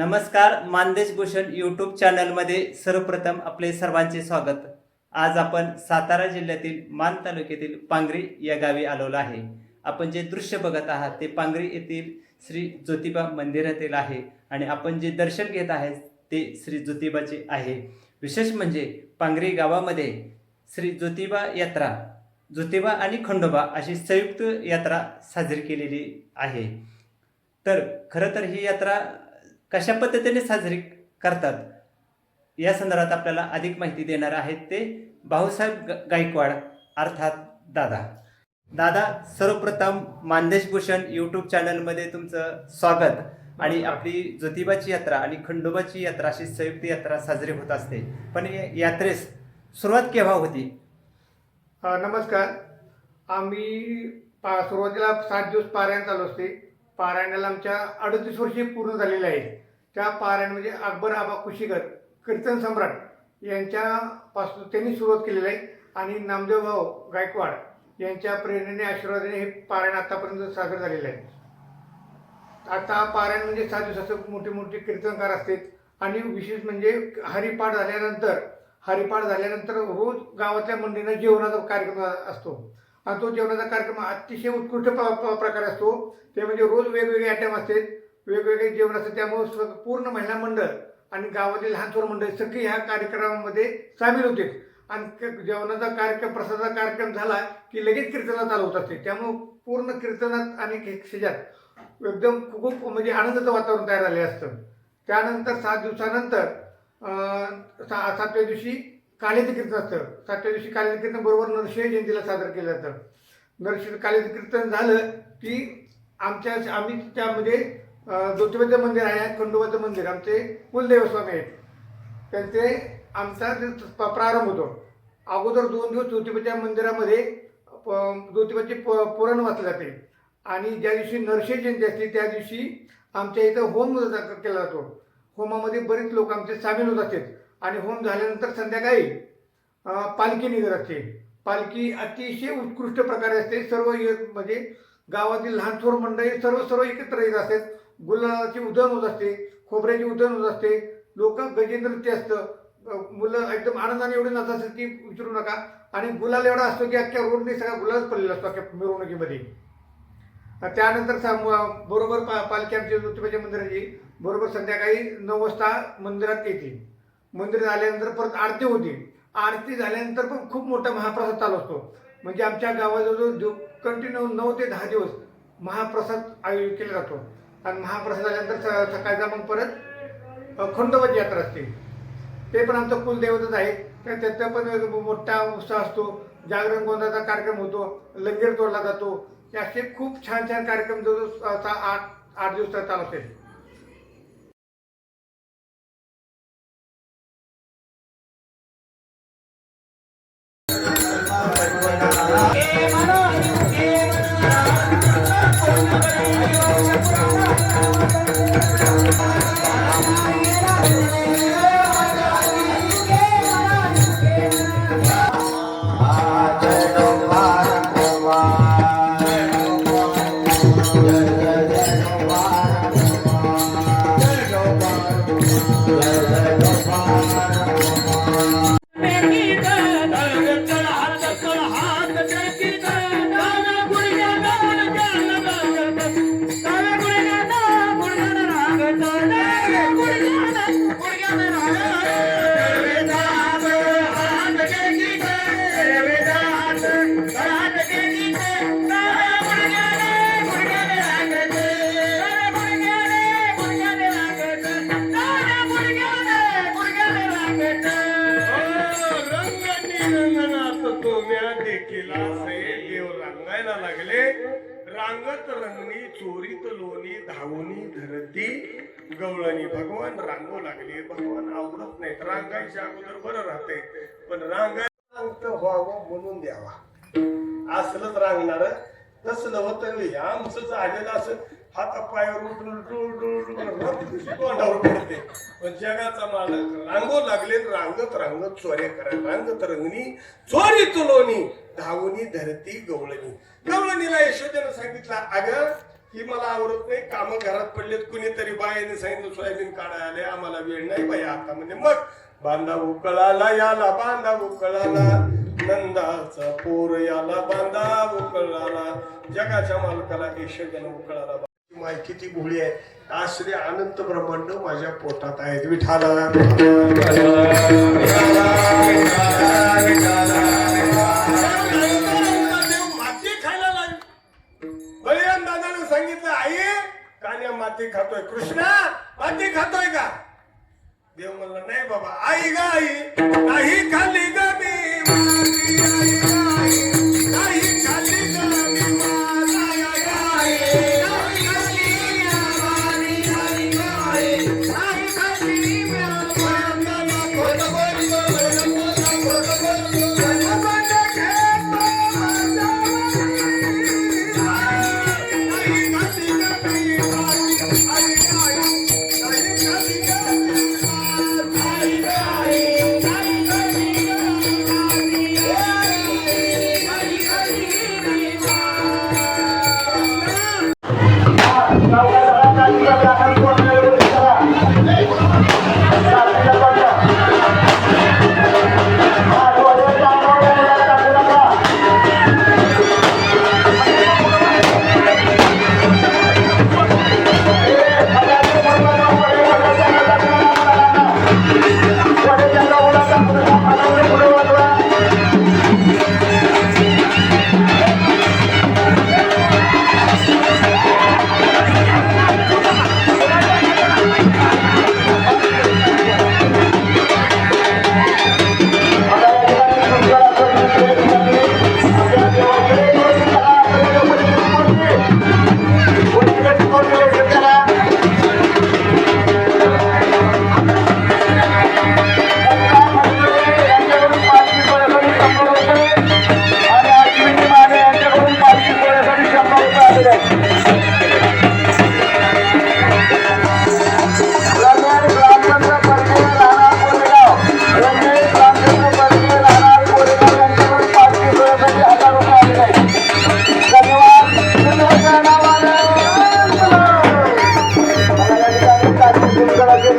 नमस्कार मानदेश भूषण यूट्यूब चॅनलमध्ये सर्वप्रथम आपले सर्वांचे स्वागत. आज आपण सातारा जिल्ह्यातील मान तालुक्यातील पांगरी या गावी आलेलो आहे. आपण जे दृश्य बघत आहात ते पांगरी येथील श्री ज्योतिबा मंदिरातील आहे आणि आपण जे दर्शन घेत आहे ते श्री ज्योतिबाचे आहे. विशेष म्हणजे पांगरी गावामध्ये श्री ज्योतिबा यात्रा ज्योतिबा आणि खंडोबा अशी संयुक्त यात्रा साजरी केलेली आहे. तर खरं तर ही यात्रा कशा पद्धतीने साजरी करतात? या संदर्भात आपल्याला अधिक माहिती देणार आहेत ते भाऊसाहेब ग- गायकवाड अर्थात दादा. दादा सर्वप्रथम मानदेश भूषण यूट्यूब चॅनलमध्ये तुमचं स्वागत. आणि आपली ज्योतिबाची यात्रा आणि खंडोबाची यात्रा अशी संयुक्त यात्रा साजरी होत असते. पण यात्रेस सुरुवात केव्हा होती? नमस्कार. आम्ही पा सुरुवातीला सात दिवस पारायण चालू असते. पारायणाला आमच्या अडतीस वर्षे पूर्ण झालेले आहे त्या पारायण म्हणजे अकबर आबा कुशीकर कीर्तन सम्राट यांच्यापासून त्यांनी सुरुवात केलेली आहे. आणि नामदेव भाऊ गायकवाड यांच्या प्रेरणेने आशीर्वादाने हे पारायण आतापर्यंत सादर झालेलं आहे. आता पारायण म्हणजे सात दिवसाचं मोठे मोठे कीर्तनकार असतात. आणि विशेष म्हणजे हरिपाठ झाल्यानंतर हरिपाठ झाल्यानंतर रोज गावातल्या मंडळींना जेवणाचा कार्यक्रम असतो. आणि तो जेवणाचा कार्यक्रम अतिशय उत्कृष्ट प्रकार प- प्रकारे असतो. ते म्हणजे रोज वेगवेगळे आयटम असतात. वेगवेगळे जेवण असतात. त्यामुळे पूर्ण महिला मंडळ आणि गावातील लहान थोर मंडळ सगळे ह्या कार्यक्रमामध्ये सामील होते. आणि जेवणाचा कार्यक्रम प्रसादाचा कार्यक्रम झाला की लगेच कीर्तनात चालवत होत असते. त्यामुळे पूर्ण कीर्तनात आणि शेजात एकदम खूप म्हणजे आनंदाचं वातावरण तयार झाले असतं. त्यानंतर सात दिवसानंतर सा सातव्या दिवशी कालीचं कीर्तन असतं. सातव्या दिवशी कालीचं कीर्तन बरोबर नरसिंह जयंतीला सादर केलं जातं. नरसिंह कालीचं कीर्तन झालं की आमच्या आम्ही त्यामध्ये अं, ज्योतिबाचं मंदिर आहे खंडोबाचं मंदिर आमचे कुलदेवस्वामी आहेत. त्यांचे आमचा प्रारंभ होतो. अगोदर दोन दिवस ज्योतिबाच्या मंदिरामध्ये प- ज्योतिबाचे प पुराण वाचले जाते. आणि ज्या दिवशी नरसिंह जयंती असते त्या दिवशी आमच्या इथं होम केला जातो. होमामध्ये बरेच लोक आमचे सामील होत असतात. आणि होम झाल्यानंतर संध्याकाळी पालखी निघत असते. पालखी अतिशय उत्कृष्ट प्रकारे असते. सर्व म्हणजे गावातील लहान थोर मंडळी सर्व सर्व एकत्र येत असतात गुलाची उधळण होत असते. खोबऱ्याची उदन होत असते. लोक गजेंद्र असतं. मुलं एकदम आनंदाने एवढे नाचत असतात की विचारू नका. आणि गुलाल एवढा असतो की अख्ख्या रोडने सगळा गुलालच पडलेला असतो अख्ख्या मिरवणुकीमध्ये. त्यानंतर सा- बरोबर पा पालखी आमच्या ज्योतिबाच्या मंदिराची बरोबर संध्याकाळी नऊ वाजता मंदिरात येते. मंदिर झाल्यानंतर परत आरती होती. आरती झाल्यानंतर पण खूप मोठा महाप्रसाद चालू असतो. म्हणजे आमच्या गावाजवळ कंटिन्यू नऊ ते दहा दिवस महाप्रसाद आयोजित केला जातो. आणि महाप्रसाद झाल्यानंतर स- सकाळचा मग परत खंडोबाची यात्रा असते. ते पण आमचं कुलदैवतच आहे. तर त्याचा पण मोठा उत्साह असतो. जागरण गोंधळाचा कार्यक्रम होतो. लंगेर तोडला जातो. असे खूप छान छान कार्यक्रम जो आठ आठ दिवस चालू असेल नाही भगवान रांगू लागले. भगवान आवडत नाहीत रांगायच्या अगोदर बरं राहते. पण रांगायला व्हावं म्हणून द्यावा. असलंच रांगणार तसलं नव्हतं आमचं असं हाता पायावर उठून तोंडावर पडते. पण जगाचा मालक रांगो लागले रांगत रांगत चोऱ्या करा. रांगत रंगणी चोरी तुलोनी धावणी धरती गवळणी. गवळणीला यशोदेनं सांगितलं अगं ही मला आवडत नाही. कामं घरात पडलेत कुणीतरी बायाने सांगितलं सोयाबीन काढायला आले आम्हाला वेळ नाही बाई आता. म्हणजे मग बांधा उकळाला याला बांधा उकळाला नंदाचा पोर याला बांधा उकळाला जगाच्या मालकाला यशगन उकळाला माय किती भोळी आहे. आज श्री अनंत ब्रह्मांड माझ्या पोटात आहेत. विठाला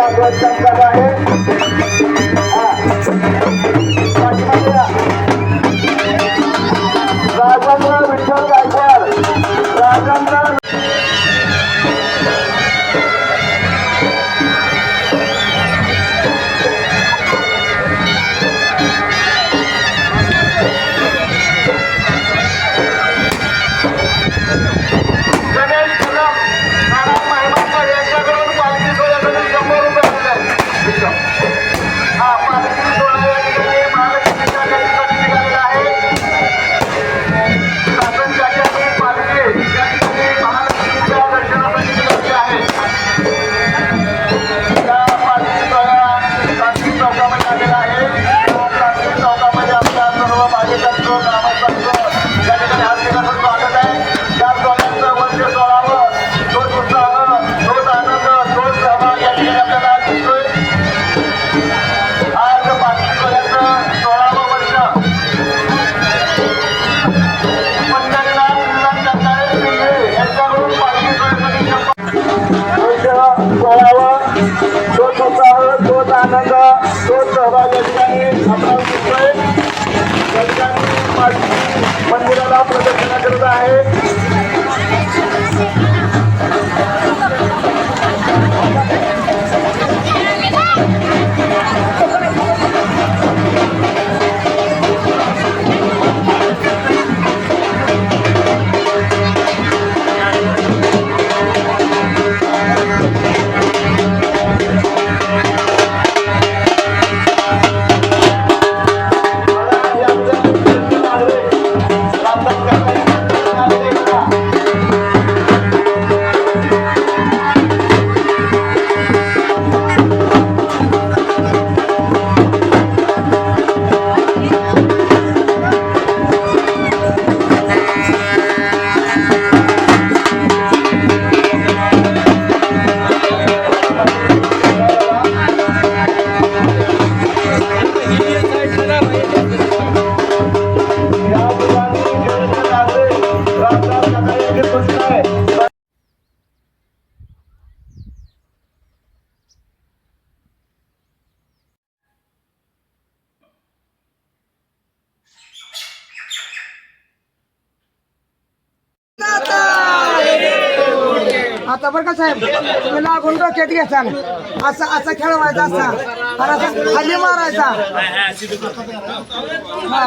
नागवत संपत आहे. हा प्रदर्शना करत आहे. डोक्यात घ्यायचा असा असा खेळवायचा असा आणि असा खाली मारायचा हा.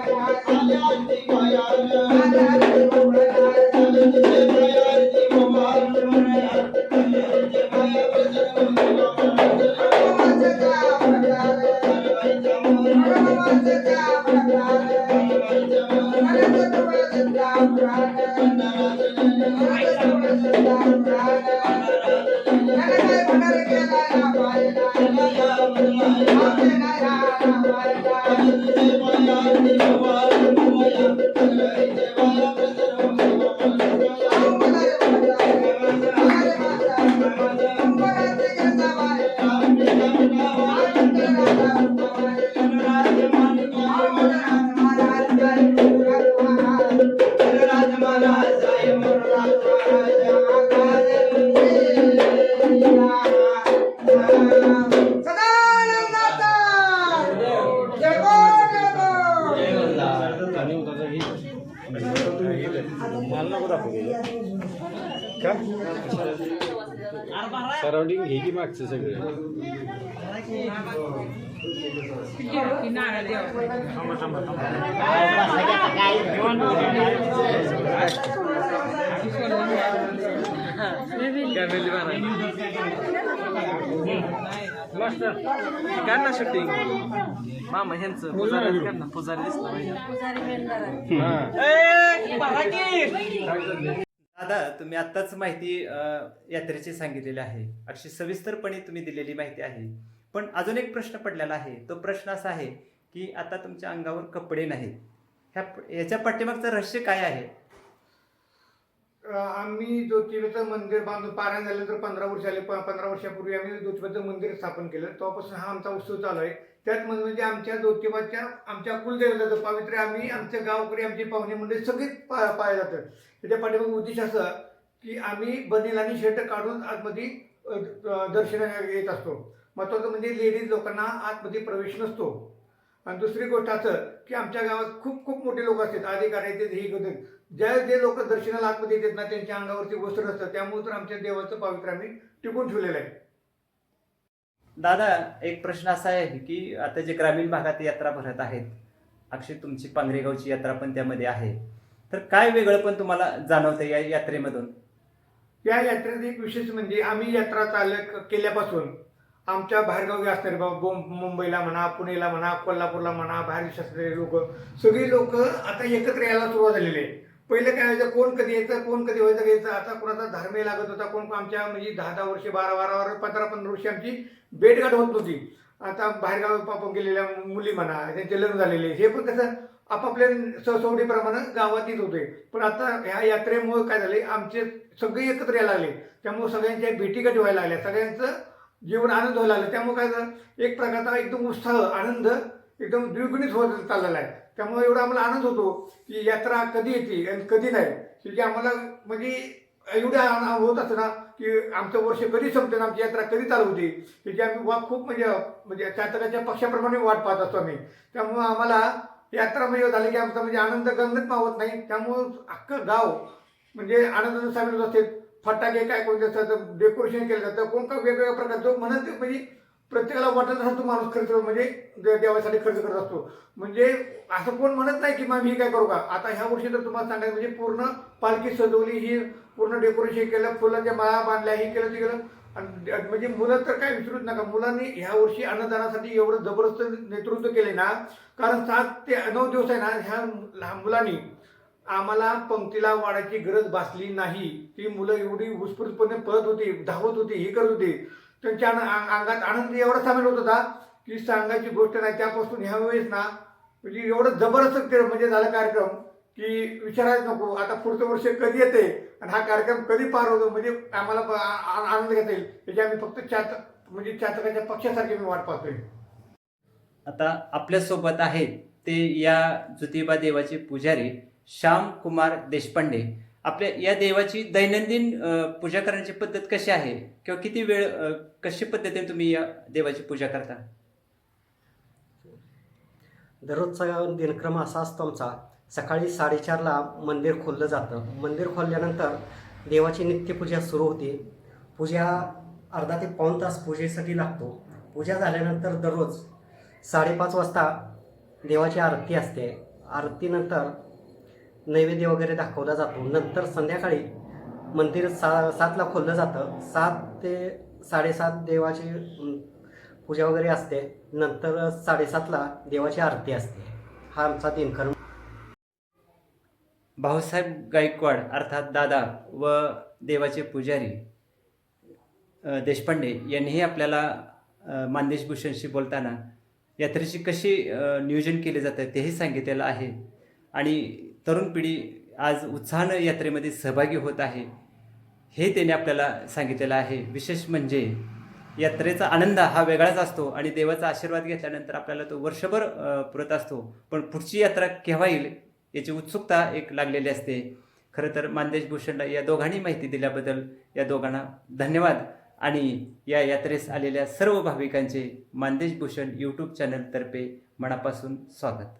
Obrigado. सराउंडिंग घे की मागचं सगळं? ना शूटिंग मामा ह्यांचं पुजारी कर ना? पुजारी दिसला दादा तुम्ही आत्ताच माहिती अ, यात्रेची सांगितलेली आहे. अशी सविस्तरपणे तुम्ही दिलेली माहिती आहे. पण अजून एक प्रश्न पडलेला आहे. तो प्रश्न असा आहे की आता तुमच्या अंगावर कपडे नाहीत. ह्या याच्या पाठीमागचं रहस्य काय आहे? अ, आम्ही ज्योतिबाचं मंदिर बांधून पारायण झाल्यानंतर पंधरा वर्ष आले. पंधरा वर्षापूर्वी आम्ही ज्योतिबाचं मंदिर स्थापन केलं. तेव्हापासून हा आमचा उत्सव चालू आहे. त्यात म्हणजे आमच्या ज्योतिबाच्या आमच्या कुलदेवताचं पावित्र्य आम्ही आमच्या गावकरी आमची पाहुणे मंडळी सगळीच पा पाया जातं त्याच्या पाठीमागे उद्देश असं की आम्ही बनेल आणि शर्ट काढून आतमध्ये दर्शन येत असतो. महत्त्वाचं म्हणजे लेडीज लोकांना आतमध्ये प्रवेश नसतो. आणि दुसरी गोष्ट असं की आमच्या गावात खूप खूप मोठे लोक असतात. अधिकारी आहेत हे करतात ज्या जे लोक दर्शनाला आतमध्ये येतात ना त्यांच्या अंगावरती वस्त्र असतात. त्यामुळे तर आमच्या देवाचं पावित्र्य आम्ही टिकून ठेवलेलं आहे. दादा एक प्रश्न असा आहे की आता जे ग्रामीण भागात यात्रा भरत आहेत अक्षय तुमची पांगरेगावची यात्रा पण त्यामध्ये आहे. तर काय वेगळं पण तुम्हाला जाणवतं या यात्रेमधून? या यात्रेत एक विशेष म्हणजे आम्ही यात्रा चाल केल्यापासून आमच्या बाहेरगावी असणारे बाबा मुंबईला म्हणा पुणेला म्हणा कोल्हापूरला म्हणा बाहेर असणारे लोक सगळी लोक आता एकत्र यायला सुरुवात झालेली आहे. पहिलं काय व्हायचं कोण कधी यायचं कोण कधी व्हायचं यायचं आता कोणाचा धर्मही लागत होता कोण आमच्या म्हणजे दहा दहा वर्षे बारा बारा वर्ष पंधरा पंधरा वर्षे आमची भेटघाट होत होती आता बाहेरगावी पापा गेलेल्या मुली म्हणा त्यांचे लग्न झालेले हे पण कसं आपापल्या सहसवडीप्रमाणे गावात येत होते. पण आता ह्या यात्रेमुळे काय झाले आमचे सगळे एकत्र यायला लागले. त्यामुळे सगळ्यांच्या भेटीगाठी व्हायला लागल्या. सगळ्यांचं जीवन आनंद व्हायला लागलं. त्यामुळे काय झालं एक प्रकारचा एकदम उत्साह आनंद एकदम द्विगुणित होत चाललेला आहे. त्यामुळे एवढा आम्हाला आनंद होतो की यात्रा कधी येते आणि कधी नाही. की आम्हाला म्हणजे एवढा आन- होत असतं ना की आमचं वर्ष कधी संपते ना आमची यात्रा कधी चालू की त्याची आम्ही वा खूप म्हणजे म्हणजे चातकाच्या पक्षाप्रमाणे वाट पाहत असतो आम्ही. त्यामुळं आम्हाला यात्रा म्हणजे झाली की आमचा म्हणजे आनंद गंगत मावत नाही. त्यामुळं अख्खं गाव म्हणजे आनंदाने सामील होत असते. फटाके काय कोणते असतात डेकोरेशन केलं जातं कोण का वेगवेगळ्या प्रकारचं म्हणत म्हणजे प्रत्येकाला वाटत असतो तो माणूस खर्च म्हणजे देवासाठी खर्च करत असतो. म्हणजे असं कोण म्हणत नाही की मग मी काय करू का? आता ह्या वर्षी तर तुम्हाला सांगायचं म्हणजे पूर्ण पालखी सजवली ही पूर्ण डेकोरेशन केलं फुलांच्या माळा बांधल्या हे केलं ते केलं. आणि म्हणजे मुलं तर काय विसरूच नका. मुलांनी ह्या वर्षी अन्नदानासाठी एवढं जबरदस्त नेतृत्व केले ना कारण सात ते नऊ दिवस आहे ना ह्या लहान मुलांनी आम्हाला पंक्तीला वाढायची गरज भासली नाही. ती मुलं एवढी उत्स्फूर्तपणे पळत होती धावत होती हे करत होती. त्यांच्या अंगात आनंद एवढा सामील होत होता की सांगायची गोष्ट नाही. त्यापासून ह्या वेळेस ना म्हणजे एवढं जबरदस्त म्हणजे झाला कार्यक्रम की विचारायच नको. आता पुढचं वर्ष कधी येते आणि हा कार्यक्रम कधी पार होतो म्हणजे आम्हाला आ- आनंद घेता येईल. त्याची आम्ही फक्त चात म्हणजे चातकाच्या पक्षासारखी मी वाट पाहतोय. आता आपल्यासोबत आहेत ते या ज्योतिबा देवाचे पुजारी श्याम कुमार देशपांडे. आपल्या या देवाची दैनंदिन पूजा करण्याची पद्धत कशी आहे? किंवा किती वेळ कशी पद्धतीने तुम्ही या देवाची पूजा करता? दररोजचा दिनक्रम असा असतो आमचा. सकाळी साडेचारला मंदिर खोललं जातं. मंदिर खोलल्यानंतर देवाची नित्यपूजा सुरू होते. पूजा अर्धा ते पाऊण तास पूजेसाठी लागतो. पूजा झाल्यानंतर दररोज साडेपाच वाजता देवाची आरती असते. आरतीनंतर नैवेद्य वगैरे दाखवला जातो. नंतर संध्याकाळी मंदिर सा सातला खोललं जातं. सात ते साडेसात देवाची पूजा वगैरे असते. नंतर साडेसातला देवाची आरती असते. हा आमचा दिनक्रम भाऊसाहेब गायकवाड अर्थात दादा व देवाचे पुजारी देशपांडे यांनीही आपल्याला अ, मानदेश भूषणशी बोलताना यात्रेची कशी नियोजन केले जातं तेही सांगितलेलं आहे. आणि तरुण पिढी आज उत्साहानं यात्रेमध्ये सहभागी होत आहे. हे त्याने आपल्याला सांगितलेलं आहे. विशेष म्हणजे यात्रेचा आनंद हा वेगळाच असतो आणि देवाचा आशीर्वाद घेतल्यानंतर आपल्याला तो वर्षभर पुरत असतो. पण पुढची यात्रा केव्हा येईल याची उत्सुकता एक लागलेली असते. खरं तर मानदेश भूषणला या दोघांनी माहिती दिल्याबद्दल या दोघांना धन्यवाद. आणि या यात्रेस आलेल्या सर्व भाविकांचे मानदेश भूषण यूट्यूब चॅनलतर्फे मनापासून स्वागत.